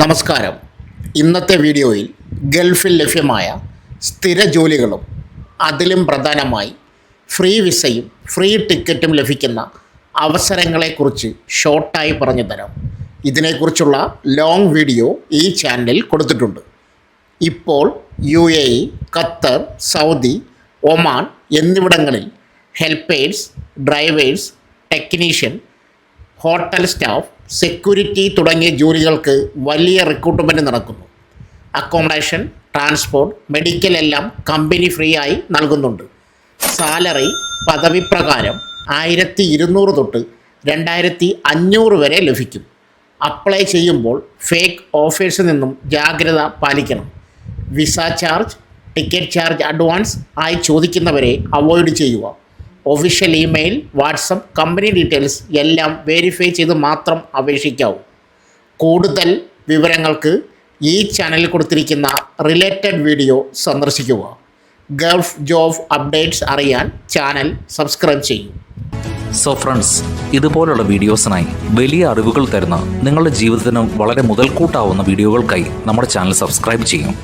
നമസ്കാരം. ഇന്നത്തെ വീഡിയോയിൽ ഗൾഫിൽ ലഭ്യമായ സ്ഥിര ജോലികളും അതിലും പ്രധാനമായി ഫ്രീ വിസയും ഫ്രീ ടിക്കറ്റും ലഭിക്കുന്ന അവസരങ്ങളെക്കുറിച്ച് ഷോർട്ടായി പറഞ്ഞു തരാം. ഇതിനെക്കുറിച്ചുള്ള ലോങ് വീഡിയോ ഈ ചാനലിൽ കൊടുത്തിട്ടുണ്ട്. ഇപ്പോൾ U A E Qatar Saudi Oman എന്നിവിടങ്ങളിൽ helpers drivers technician hotel staff security തുടങ്ങിയ ജോലികൾക്ക് വലിയ റിക്രൂട്ട്മെന്റ് നടക്കുന്നു. അക്കോമഡേഷൻ ട്രാൻസ്പോർട്ട് മെഡിക്കൽ എല്ലാം കമ്പനി ഫ്രീ ആയി നൽകുന്നുണ്ട്. സാലറി പദവിപ്രകാരം ആയിരത്തി ഇരുന്നൂറ് തൊട്ട് രണ്ടായിരത്തി അഞ്ഞൂറ് വരെ ലഭിക്കും. അപ്ലൈ ചെയ്യുമ്പോൾ ഫേക്ക് ഓഫേഴ്സിൽ നിന്നും ജാഗ്രത പാലിക്കണം. Visa charge ticket charge advance ആയി ചോദിക്കുന്നവരെ അവോയ്ഡ് ചെയ്യുക. Official email WhatsApp company details എല്ലാം വെരിഫൈ ചെയ്ത് മാത്രം അപേക്ഷിക്കാവൂ. കൂടുതൽ വിവരങ്ങൾക്ക് ഈ ചാനലിൽ കൊടുത്തിരിക്കുന്ന റിലേറ്റഡ് വീഡിയോ സന്ദർശിക്കുക. ഗൾഫ് ജോബ് അപ്ഡേറ്റ്സ് അറിയാൻ ചാനൽ സബ്സ്ക്രൈബ് ചെയ്യൂ. സോ ഫ്രണ്ട്സ് ഇതുപോലുള്ള വീഡിയോസിനായി വലിയ അറിവുകൾ തരുന്ന നിങ്ങളുടെ ജീവിതത്തിന് വളരെ മുതൽക്കൂട്ടാവുന്ന വീഡിയോകൾക്കായി നമ്മുടെ ചാനൽ സബ്സ്ക്രൈബ് ചെയ്യും.